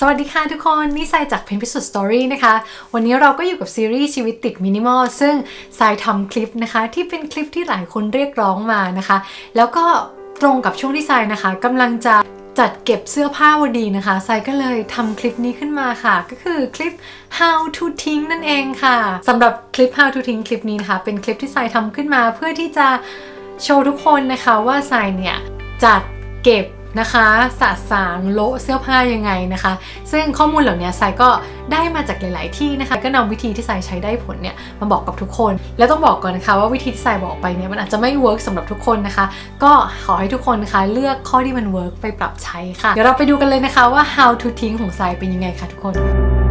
สวัสดีค่ะทุกคน นี่ทรายจากเพนพิสุทธ์สตอรี่นะคะ วันนี้เราก็อยู่กับซีรีส์ชีวิตติดมินิมอลซึ่งทรายทำคลิปนะคะ ที่เป็นคลิปที่หลายคนเรียกร้องมานะคะ แล้วก็ตรงกับช่วงที่ทรายนะคะกำลังจะจัดเก็บเสื้อผ้าวดีนะคะทรายก็เลยทำคลิปนี้ขึ้นมาค่ะ ก็คือคลิป how to ทิ้งนั่นเองค่ะสำหรับคลิป how to ทิ้งคลิปนี้นะคะเป็นคลิปที่ทรายทำขึ้นมา เพื่อที่จะโชว์ทุกคนนะคะว่าทรายเนี่ยจัดเก็บ นะคะสะสางโละเสื้อผ้ายังไงนะคะ ซึ่งข้อมูลเหล่านี้ทรายก็ได้มาจากหลาย ๆ ที่นะคะ ก็นำวิธีที่ทรายใช้ได้ผลเนี่ยมาบอกกับทุกคน แล้วต้องบอกก่อนนะคะว่าวิธีที่ทรายบอกไปเนี่ยมันอาจจะไม่เวิร์กสำหรับทุกคนนะคะ ก็ขอให้ทุกคนนะคะเลือกข้อที่มันเวิร์กไปปรับใช้ค่ะ เดี๋ยวเราไปดูกันเลยนะคะว่า how to ทิ้งของทรายเป็นยังไงคะทุกคน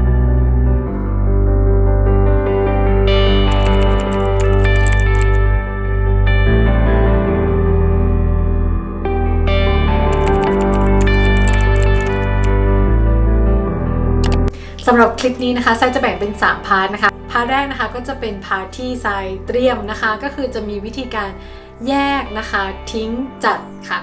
คลิปนี้นะคะไซจะแบ่งเป็น 3 พาร์ทนะคะ พาร์ทแรกนะคะก็จะเป็นพาร์ทที่ไซเตรียมนะคะ ก็คือจะมีวิธีการแยกนะคะ ทิ้งจัดค่ะ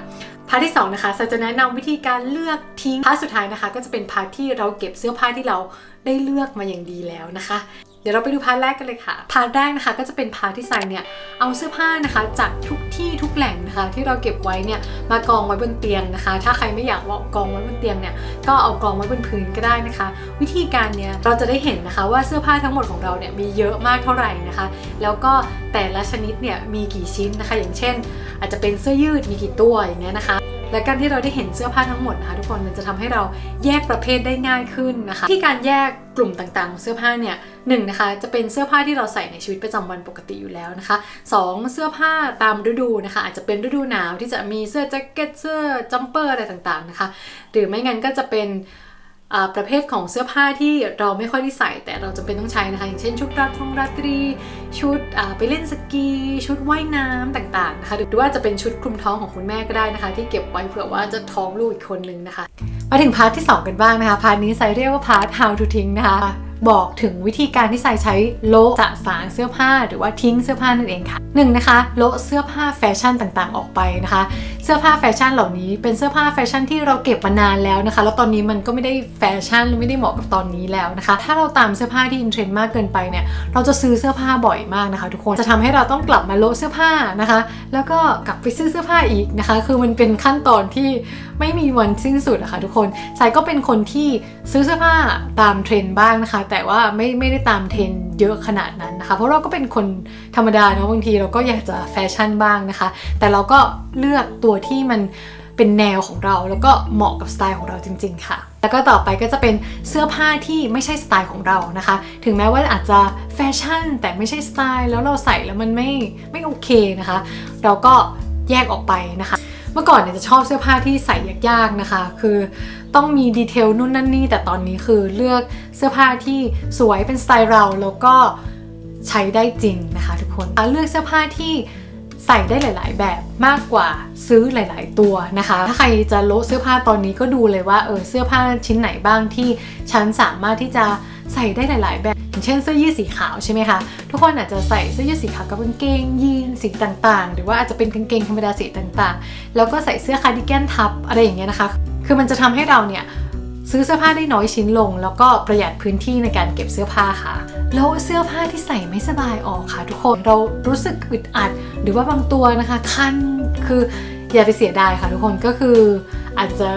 พาร์ทที่2นะคะไซจะแนะนำวิธีการเลือกทิ้งพาร์ทสุดท้ายนะคะ ก็จะเป็นพาร์ทที่เราเก็บเสื้อผ้าที่เราได้เลือกมาอย่างดีแล้วนะคะ เดี๋ยวเราไปดูพาร์ทแรกกันเลยค่ะ พาร์ทแรกนะคะก็จะเป็นพาร์ทที่ทรายเนี่ยเอาเสื้อผ้านะคะจากทุกที่ทุกแหล่งนะคะ ที่เราเก็บไว้เนี่ยมากองไว้บนเตียงนะคะ ถ้าใครไม่อยากว่ากองไว้บนเตียงเนี่ยก็เอากองไว้บนพื้นก็ได้นะคะ วิธีการเนี่ยเราจะได้เห็นนะคะว่าเสื้อผ้าทั้งหมดของเราเนี่ยมีเยอะมากเท่าไหร่นะคะ แล้วก็แต่ละชนิดเนี่ยมีกี่ชิ้นนะคะ อย่างเช่น อาจจะเป็นเสื้อยืดมีกี่ตัวอย่างเงี้ยนะคะ และการที่เราได้เห็นเสื้อผ้าทั้งหมดนะคะทุกคนมันจะทำให้เราแยกประเภทได้ง่ายขึ้นนะคะ ที่การแยกกลุ่มต่างๆของเสื้อผ้าเนี่ยหนึ่งนะคะจะเป็นเสื้อผ้าที่เราใส่ในชีวิตประจำวันปกติอยู่แล้วนะคะสองเสื้อผ้าตามฤดูนะคะ อาจจะเป็นฤดูหนาวที่จะมีเสื้อแจ็คเก็ตเสื้อจัมเปอร์อะไรต่างๆนะคะ หรือไม่งั้นก็จะเป็น ประเภทของเสื้อผ้าที่เราไม่ค่อยได้ใส่ แต่เราจำเป็นต้องใช้นะคะอย่างเช่นชุดราตรงราตรี ชุดไปเล่นสกีชุดว่ายน้ำต่างๆนะคะหรือว่าจะเป็นชุดคลุมท้องของคุณแม่ก็ได้นะคะ ที่เก็บไว้เผื่อว่าจะท้องลูกอีกคนนึงนะคะ มาถึงพาร์ทที่ 2 กันบ้างนะคะพาร์ทนี้ใส่เรียกว่าพาร์ท how to ทิ้งนะคะบอกถึงวิธีการที่ใส่ใช้โละสะสางเสื้อผ้าหรือว่าทิ้งเสื้อผ้านั่นเองค่ะหนึ่งนะคะโละเสื้อผ้าแฟชั่นต่างๆ ออกไปนะคะ เสื้อผ้าแฟชั่นเหล่านี้ เป็นเสื้อผ้าแฟชั่นที่เราเก็บมานานแล้วนะคะ แล้วตอนนี้มันก็ไม่ได้แฟชั่นไม่ได้เหมาะกับตอนนี้แล้วนะคะ ถ้าเราตามเสื้อผ้าที่อินเทรนด์มากเกินไปเนี่ยเราจะซื้อเสื้อผ้าบ่อยมากนะคะ ทุกคนจะทำให้เราต้องกลับมาโลเสื้อผ้านะคะ แล้วก็กลับไปซื้อเสื้อผ้าอีกนะคะ คือมันเป็นขั้นตอนที่ไม่มีวันสิ้นสุดนะคะทุกคนสายก็เป็นคนที่ซื้อเสื้อผ้าตามเทรนด์บ้างนะคะ แต่ว่าไม่ไม่ได้ตามเทรนด์เยอะขนาดนั้นนะคะ เพราะเราก็เป็นคนธรรมดาเนาะบางทีเราก็อยากจะแฟชั่นบ้างนะคะ แต่เราก็เลือกตัวที่มันเป็นแนวของเราแล้วก็เหมาะกับสไตล์ของเราจริง ๆ ค่ะ แล้วก็ต่อไปก็จะเป็นเสื้อผ้าที่ไม่ใช่สไตล์ของเรานะคะ ถึงแม้ว่าอาจจะแฟชั่น แต่ไม่ใช่สไตล์ แล้วเราใส่แล้วมันไม่ไม่โอเคนะคะ เราก็แยกออกไปนะคะ เมื่อก่อนเนี่ยจะชอบเสื้อผ้าที่ใส่ยากๆนะคะ คือต้องมีดีเทลนู่นนั่นนี่ แต่ตอนนี้คือเลือกเสื้อผ้าที่สวยเป็นสไตล์เราแล้วก็ใช้ได้จริงนะคะทุกคนเลือกเสื้อผ้าที่ใส่ได้หลาย ๆ แบบมากกว่าซื้อหลาย ๆ ตัวนะคะ ถ้าใครจะโละเสื้อผ้าตอนนี้ก็ดูเลยว่าเออเสื้อผ้าชิ้นไหนบ้างที่ฉันสามารถที่จะ ใส่ได้หลาย ๆ แบบอย่างเช่นเสื้อยืดสีขาวใช่ไหมคะทุกคนอาจจะใส่เสื้อยืดสีขาวกับกางเกงยีนสีต่างๆ หรือว่าอาจจะเป็นกางเกงธรรมดาสีต่างๆ แล้วก็ใส่เสื้อคาร์ดิแกนทับอะไรอย่างเงี้ยนะคะ คือมันจะทำให้เราเนี่ยซื้อเสื้อผ้าได้น้อยชิ้นลง แล้วก็ประหยัดพื้นที่ในการเก็บเสื้อผ้าค่ะ แล้วเสื้อผ้าที่ใส่ไม่สบายออกค่ะ ทุกคนเรารู้สึกอึดอัด หรือว่าบางตัวนะคะ คันคืออย่าไปเสียดายค่ะทุกคนก็คืออาจจะ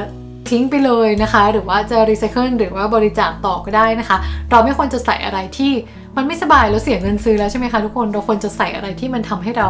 ทิ้งไปเลยนะคะ หรือว่าจะรีไซเคิลหรือว่าบริจาคต่อก็ได้นะคะ เราไม่ควรจะใส่อะไรที่มันไม่สบายแล้วเสียเงินซื้อแล้วใช่ไหมคะทุกคนเราควรจะใส่อะไรที่มันทำให้เรา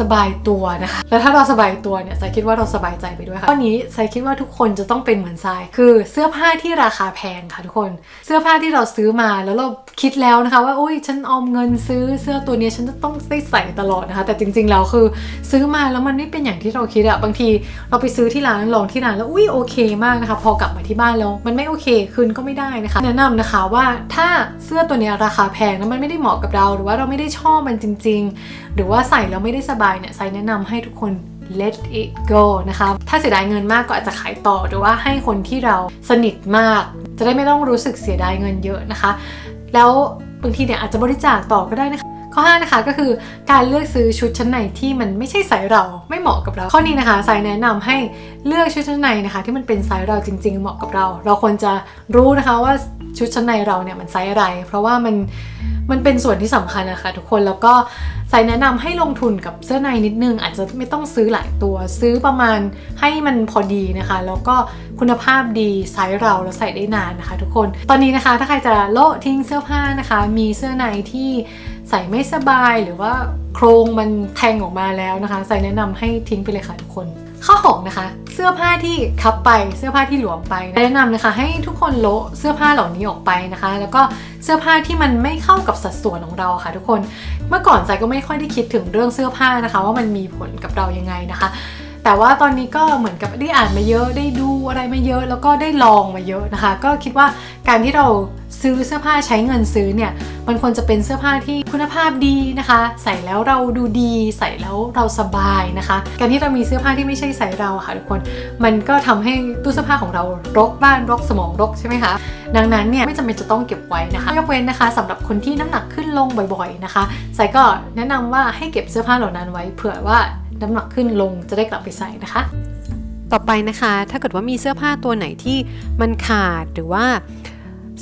สบายตัวนะคะ แล้วถ้าเราสบายตัวเนี่ยใจคิดว่าเราสบายใจไปด้วยค่ะข้อนี้ใจคิดว่าทุกคนจะต้องเป็นเหมือนทรายคือเสื้อผ้าที่ราคาแพงค่ะทุกคน เสื้อผ้าที่เราซื้อมาแล้วเราคิดแล้วนะคะว่าอุ้ยฉันออมเงินซื้อเสื้อตัวนี้ฉันจะต้องได้ใส่ตลอดนะคะ แต่จริงๆแล้วคือซื้อมาแล้วมันไม่เป็นอย่างที่เราคิดอะบางทีเราไปซื้อที่ร้านลองที่ร้านแล้วอุ้ยโอเคมากนะคะ พอกลับมาที่บ้านแล้วมันไม่โอเคคืนก็ไม่ได้นะคะ แนะนำนะคะว่าถ้าเสื้อตัวนี้ราคาแพงแล้วมันไม่ได้เหมาะกับเรา หรือว่าเราไม่ได้ชอบมันจริง ๆ หรือว่าใส่แล้วไม่ได้สบายเนี่ยไซแนะนำให้ทุกคน let it go นะคะ ถ้าเสียดายเงินมากก็อาจจะขายต่อหรือว่าให้คนที่เราสนิทมาก จะได้ไม่ต้องรู้สึกเสียดายเงินเยอะนะคะ แล้วบางทีเนี่ยอาจจะบริจาคต่อก็ได้นะคะข้อ5นะคะก็คือการเลือกซื้อชุดชั้นในที่มันไม่ใช่ไซส์เราไม่เหมาะกับเรา ข้อนี้นะคะไซแนะนำให้เลือกชุดชั้นในนะคะ ที่มันเป็นไซส์เราจริง ๆ เหมาะกับเรา เราควรจะรู้นะคะว่า ชุดชั้นในเราเนี่ยมันไซส์อะไร เพราะว่ามันมันเป็นส่วนที่สำคัญนะคะทุกคนแล้วก็ไซแนะนำให้ลงทุนกับเสื้อในนิดนึง อาจจะไม่ต้องซื้อหลายตัวซื้อประมาณให้มันพอดีนะคะ แล้วก็คุณภาพดีไซส์เราแล้วใส่ได้นานนะคะ ทุกคน ตอนนี้นะคะถ้าใครจะโละทิ้งเสื้อผ้านะคะ มีเสื้อในที่ใส่ไม่สบายหรือว่าโครงมันแทงออกมาแล้วนะคะ ใส่แนะนำให้ทิ้งไปเลยค่ะทุกคน ข้อ6นะคะ เสื้อผ้าที่ทับไปเสื้อผ้าที่หลวมไป แนะนำนะคะให้ทุกคนโละเสื้อผ้าเหล่านี้ออกไปนะคะ แล้วก็เสื้อผ้าที่มันไม่เข้ากับสัดส่วนของเราค่ะ ทุกคน เมื่อก่อนใจก็ไม่ค่อยได้คิดถึงเรื่องเสื้อผ้านะคะ ว่ามันมีผลกับเรายังไงนะคะ แต่ว่าตอนนี้ก็เหมือนกับได้อ่านมาเยอะได้ดูอะไรมาเยอะ แล้วก็ได้ลองมาเยอะนะคะ ก็คิดว่าการที่เราซื้อเสื้อผ้าใช้เงินซื้อเนี่ยมันควรจะเป็นเสื้อผ้าที่คุณภาพดีนะคะ ใส่แล้วเราดูดีใส่แล้วเราสบายนะคะ การที่เรามีเสื้อผ้าที่ไม่ใช่ใส่เราค่ะทุกคนมันก็ทำให้ตู้เสื้อผ้าของเรารกบ้านรกสมองรกใช่ไหมคะดังนั้นเนี่ยไม่จำเป็นจะต้องเก็บไว้นะคะยกเว้นนะคะสำหรับคนที่น้ำหนักขึ้นลงบ่อยๆนะคะใส่ก็แนะนำว่าให้เก็บเสื้อผ้าเหล่านั้นไว้เผื่อว่า น้ำหนักขึ้นลงจะได้กลับไปใส่นะคะ ต่อไปนะคะ ถ้าเกิดว่ามีเสื้อผ้าตัวไหนที่มันขาดหรือว่า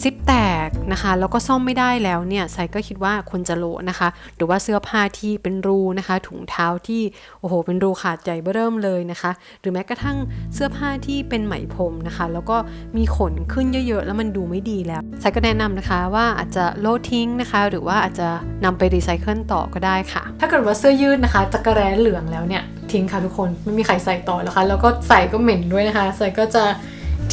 ซิปแตกนะคะแล้วก็ซ่อมไม่ได้แล้วเนี่ยไซก็คิดว่าควรจะโละนะคะ หรือว่าเสื้อผ้าที่เป็นรูนะคะ ถุงเท้าที่โอ้โหเป็นรูขาดใหญ่เบ้อเริ่มเลยนะคะ หรือแม้กระทั่งเสื้อผ้าที่เป็นไหมพรมนะคะ แล้วก็มีขนขึ้นเยอะๆ แล้วมันดูไม่ดีแล้วไซก็แนะนำนะคะว่าอาจจะโลทิ้งนะคะ หรือว่าอาจจะนำไปรีไซเคิลต่อก็ได้ค่ะ ถ้าเกิดว่าเสื้อยืดนะคะจักรแร้เหลืองแล้วเนี่ยทิ้งค่ะทุกคนไม่มีใครใส่ต่อแล้วค่ะแล้วก็ใส่ก็เหม็นด้วยนะคะ ใส่ก็จะ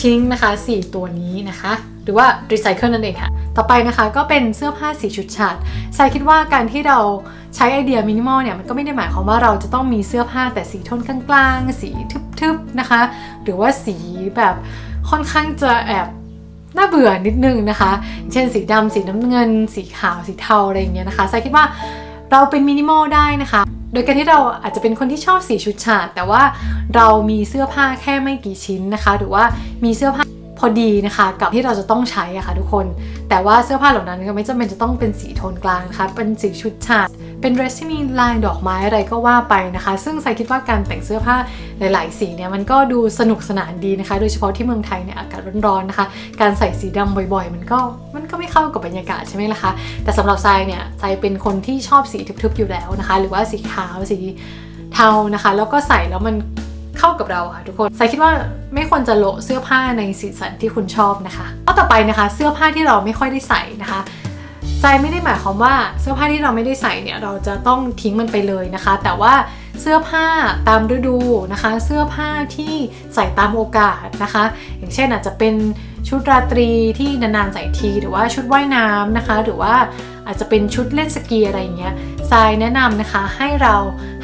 ทิ้งนะคะ 4 ตัวนี้นะคะ หรือว่ารีไซเคิลนั่นเองค่ะ ต่อไปนะคะก็เป็นเสื้อผ้าสีชุดฉาดใส่คิดว่าการที่เราใช้ไอเดียมินิมอลเนี่ยมันก็ไม่ได้หมายความว่าเราจะต้องมีเสื้อผ้าแต่สีโทนกลางๆ สีทึบๆนะคะ หรือว่าสีแบบค่อนข้างจะแอบน่าเบื่อนิดนึงนะคะ เช่นสีดำสีน้ำเงิน สีขาวสีเทาอะไรอย่างเงี้ยนะคะใส่คิดว่าเราเป็นมินิมอลได้นะคะ โดยการที่เราอาจจะเป็นคนที่ชอบสีชุดฉาดแต่ว่าเรามีเสื้อผ้าแค่ไม่กี่ชิ้นนะคะ หรือว่ามีเสื้อผ้า อดีนะคะกับที่เราจะต้องใช้อะค่ะทุกคน แต่ว่าเสื้อผ้าเหล่านั้นก็ไม่จำเป็นจะต้องเป็นสีโทนกลางนะคะเป็นสีชุดฉาดเป็นเดรสที่มีลายดอกไม้อะไรก็ว่าไปนะคะ ซึ่งใส่คิดว่าการแต่งเสื้อผ้าหลาย ๆ สีเนี่ยมันก็ดูสนุกสนานดีนะคะ โดยเฉพาะที่เมืองไทยเนี่ยอากาศร้อน ๆ นะคะ การใส่สีดำบ่อย ๆ มันก็มันก็ไม่เข้ากับบรรยากาศใช่ไหมล่ะคะ แต่สำหรับทรายเนี่ยทรายเป็นคนที่ชอบสีทึบ ๆ อยู่แล้วนะคะ หรือว่าสีขาวสีเทานะคะ แล้วก็ใส่แล้วมัน เข้ากับเราค่ะทุกคนทรายคิดว่าไม่ควรจะโละเสื้อผ้าในสีสันที่คุณชอบนะคะข้อต่อไปนะคะ เสื้อผ้าที่เราไม่ค่อยได้ใส่นะคะใจไม่ได้หมายความว่าเสื้อผ้าที่เราไม่ได้ใส่เนี่ยเราจะต้องทิ้งมันไปเลยนะคะ แต่ว่าเสื้อผ้าตามฤดูนะคะ เสื้อผ้าที่ใส่ตามโอกาสนะคะ อย่างเช่นอาจจะเป็นชุดราตรีที่นานๆใส่ที หรือว่าชุดว่ายน้ำนะคะ หรือว่าอาจจะเป็นชุดเล่นสกีอะไรอย่างเงี้ย ทรายแนะนำนะคะให้เรา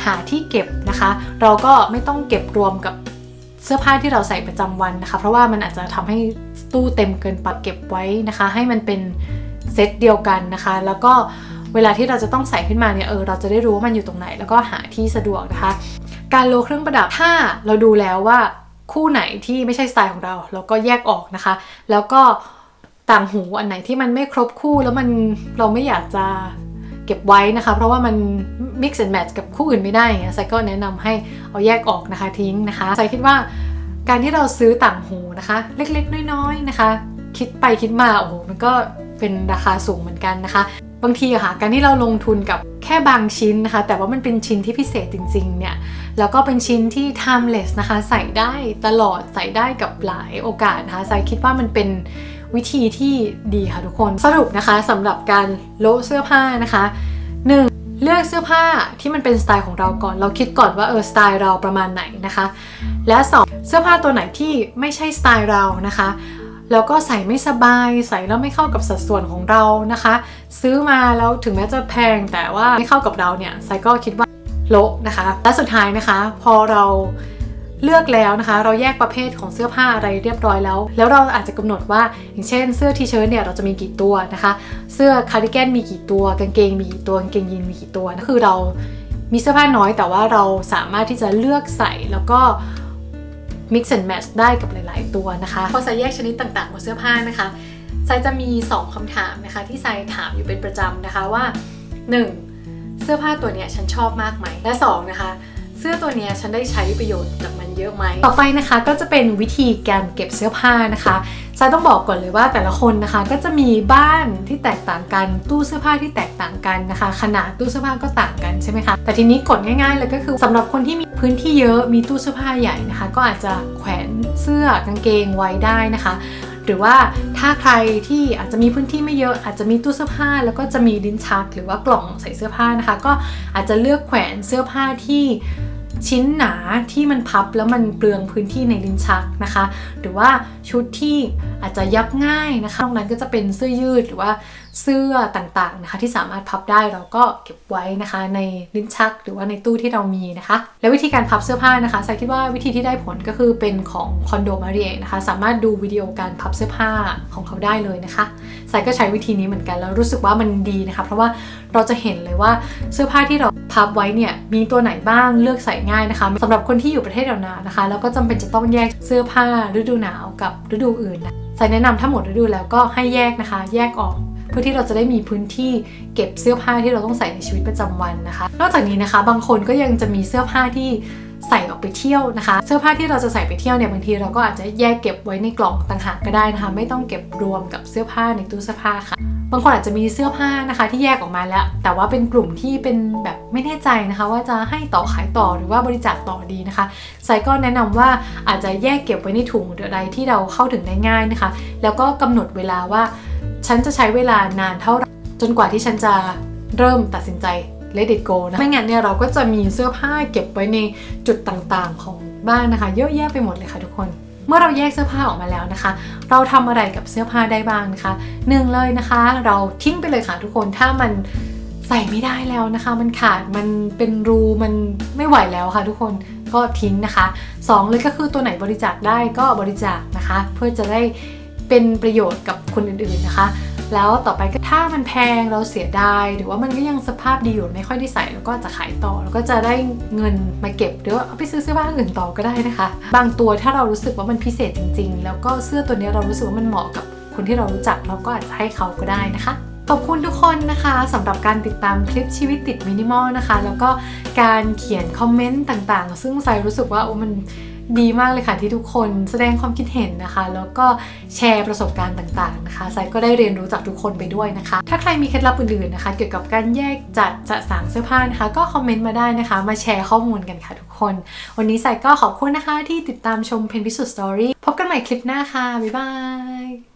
หาที่เก็บนะคะ เราก็ไม่ต้องเก็บรวมกับเสื้อผ้าที่เราใส่ประจำวันนะคะ เพราะว่ามันอาจจะทำให้ตู้เต็มเกินไปเก็บไว้นะคะ ให้มันเป็นเซตเดียวกันนะคะ แล้วก็เวลาที่เราจะต้องใส่ขึ้นมาเนี่ยเออเราจะได้รู้ว่ามันอยู่ตรงไหน แล้วก็หาที่สะดวกนะคะ การโลเครื่องประดับถ้าเราดูแล้วว่าคู่ไหนที่ไม่ใช่สไตล์ของเรา เราก็แยกออกนะคะ แล้วก็ต่างหูอันไหนที่มันไม่ครบคู่แล้วมันเราไม่อยากจะ เก็บไว้นะคะ เพราะว่ามัน mix and match กับคู่อื่นไม่ได้อย่างเงี้ยไซก็แนะนำให้เอาแยกออกนะคะทิ้งนะคะไซคิดว่าการที่เราซื้อต่างหูนะคะ เล็กๆ น้อยๆนะคะ คิดไปคิดมาโอ้โหมันก็เป็นราคาสูงเหมือนกันนะคะ บางทีอะค่ะการที่เราลงทุนกับแค่บางชิ้นนะคะ แต่ว่ามันเป็นชิ้นที่พิเศษจริงๆเนี่ยแล้วก็เป็นชิ้นที่ timeless นะคะ ใส่ได้ตลอดใส่ได้กับหลายโอกาสนะคะไซคิดว่ามันเป็น วิธีที่ดีค่ะทุกคนสรุปนะคะสำหรับการโละเสื้อผ้านะคะ 1. เลือกเสื้อผ้าที่มันเป็นสไตล์ของเราก่อน เราคิดก่อนว่าเออสไตล์เราประมาณไหนนะคะ และ 2. เสื้อผ้าตัวไหนที่ไม่ใช่สไตล์เรานะคะแล้วก็ใส่ไม่สบายใส่แล้วไม่เข้ากับสัดส่วนของเรานะคะ ซื้อมาแล้วถึงแม้จะแพงแต่ว่าไม่เข้ากับเราเนี่ยไซก็คิดว่าโละนะคะ และสุดท้ายนะคะ พอเรา เลือกแล้วนะคะ เราแยกประเภทของเสื้อผ้าอะไรเรียบร้อยแล้ว แล้วเราอาจจะกำหนดว่า อย่างเช่น เสื้อทีเชิ้ตเนี่ยเราจะมีกี่ตัวนะคะ เสื้อคาร์ดิแกนมีกี่ตัว กางเกงมีกี่ตัวกางเกงยีนมีกี่ตัวนั่นคือเรามีเสื้อผ้าน้อยแต่ว่าเราสามารถที่จะเลือกใส่แล้วก็ mix and match ได้กับหลาย ๆ ตัวนะคะพอใส่แยกชนิดต่างๆของเสื้อผ้านะคะไซจะมี 2คำถามนะคะ ที่ไซถามอยู่เป็นประจำนะคะว่า 1. สื้อผ้าตัวเนี้ยฉันชอบมากไหมและสองนะคะ เสื้อตัวเนี้ยฉันได้ใช้ประโยชน์จากมัน เยอะไหมต่อไปนะคะก็จะเป็นวิธีการเก็บเสื้อผ้านะคะซายต้องบอกก่อนเลยว่าแต่ละคนนะคะก็จะมีบ้านที่แตกต่างกันตู้เสื้อผ้าที่แตกต่างกันนะคะ ขนาดตู้เสื้อผ้าก็ต่างกันใช่ไหมคะแต่ทีนี้กฎง่ายๆเลยก็คือสำหรับคนที่มีพื้นที่เยอะมีตู้เสื้อผ้าใหญ่นะคะ ก็อาจจะแขวนเสื้อกางเกงไว้ได้นะคะหรือว่าถ้าใครที่อาจจะมีพื้นที่ไม่เยอะ อาจจะมีตู้เสื้อผ้า แล้วก็จะมีลิ้นชัก หรือว่ากล่องใส่เสื้อผ้านะคะ ก็อาจจะเลือกแขวนเสื้อผ้าที่ ชิ้นหนาที่มันพับแล้วมันเปลืองพื้นที่ในลิ้นชักนะคะ หรือว่า ชุดที่อาจจะยับง่ายนะคะนอกนั้นก็จะเป็นเสื้อยืดหรือว่าเสื้อต่างๆนะคะ ที่สามารถพับได้เราก็เก็บไว้นะคะ ในลิ้นชักหรือว่าในตู้ที่เรามีนะคะ และวิธีการพับเสื้อผ้านะคะสายคิดว่าวิธีที่ได้ผลก็คือเป็นของคอนโดมาเรียนะคะ สามารถดูวิดีโอการพับเสื้อผ้าของเขาได้เลยนะคะสายก็ใช้วิธีนี้เหมือนกันแล้วรู้สึกว่ามันดีนะคะ เพราะว่าเราจะเห็นเลยว่าเสื้อผ้าที่เราพับไว้เนี่ยมีตัวไหนบ้างเลือกใส่ง่ายนะคะสำหรับคนที่อยู่ประเทศหนาวๆนะคะ แล้วก็จำเป็นจะต้องแยกเสื้อผ้าฤดูหนาวกับฤดูอื่นนะสายแนะนำถ้าหมดฤดูแล้วก็ให้แยกนะคะ แยกออก เพื่อที่เราจะได้มีพื้นที่เก็บเสื้อผ้าที่เราต้องใส่ในชีวิตประจำวันนะคะ นอกจากนี้นะคะ บางคนก็ยังจะมีเสื้อผ้าที่ ใส่ออกไปเที่ยวนะคะ เสื้อผ้าที่เราจะใส่ไปเที่ยวเนี่ยบางทีเราก็อาจจะแยกเก็บไว้ในกล่องต่างหากก็ได้นะคะ ไม่ต้องเก็บรวมกับเสื้อผ้าในตู้เสื้อผ้าค่ะบางคนอาจจะมีเสื้อผ้านะคะที่แยกออกมาแล้ว แต่ว่าเป็นกลุ่มที่เป็นแบบไม่แน่ใจนะคะ ว่าจะให้ต่อขายต่อหรือว่าบริจาคต่อดีนะคะไซก็แนะนำว่าอาจจะแยกเก็บไว้ในถุงหรืออะไรที่เราเข้าถึงได้ง่ายนะคะ แล้วก็กำหนดเวลาว่า ฉันจะใช้เวลานานเท่าไหร่จนกว่าที่ฉันจะเริ่มตัดสินใจ let it go นะไม่งั้นเนี่ยเราก็จะมีเสื้อผ้าเก็บไว้ในจุดต่างๆ ของบ้านนะคะ เยอะแยะไปหมดเลยค่ะทุกคน เมื่อเราแยกเสื้อผ้าออกมาแล้วนะคะ เราทำอะไรกับเสื้อผ้าได้บ้างนะคะหนึ่งเลยนะคะ เราทิ้งไปเลยค่ะทุกคนถ้ามันใส่ไม่ได้แล้วนะคะ มันขาดมันเป็นรูมันไม่ไหวแล้วค่ะ ทุกคนก็ทิ้งนะคะสองเลยก็คือตัวไหนบริจาคได้ก็บริจาคนะคะ เพื่อจะได้เป็นประโยชน์กับคนอื่นๆนะคะ แล้วต่อไปก็ถ้ามันแพงเราเสียดายหรือว่ามันก็ยังสภาพดีอยู่ไม่ค่อยได้ใส่แล้วก็จะขายต่อ แล้วก็จะได้เงินมาเก็บหรือว่าเอาไปซื้อเสื้อผ้าอื่นต่อก็ได้นะคะ บางตัวถ้าเรารู้สึกว่ามันพิเศษจริง ๆ แล้วก็เสื้อตัวนี้เรารู้สึกว่ามันเหมาะกับคนที่เรารู้จักเราก็อาจจะให้เขาก็ได้นะคะขอบคุณทุกคนนะคะสำหรับการติดตามคลิปชีวิตติดมินิมอลนะคะ แล้วก็การเขียนคอมเมนต์ต่างๆ ซึ่งไซรู้สึกว่าโอ้มัน ดีมากเลยค่ะที่ทุกคนแสดงความคิดเห็นนะคะ แล้วก็แชร์ประสบการณ์ต่างๆนะคะไซก็ได้เรียนรู้จากทุกคนไปด้วยนะคะ ถ้าใครมีเคล็ดลับอื่นๆนะคะ เกี่ยวกับการแยกจัดจะสางเสื้อผ้านะคะ ก็คอมเมนต์มาได้นะคะ มาแชร์ข้อมูลกันค่ะทุกคน วันนี้ไซก็ขอบคุณนะคะที่ติดตามชมเพนพิสุทธิ์สตอรี่พบกันใหม่คลิปหน้าค่ะบ๊ายบาย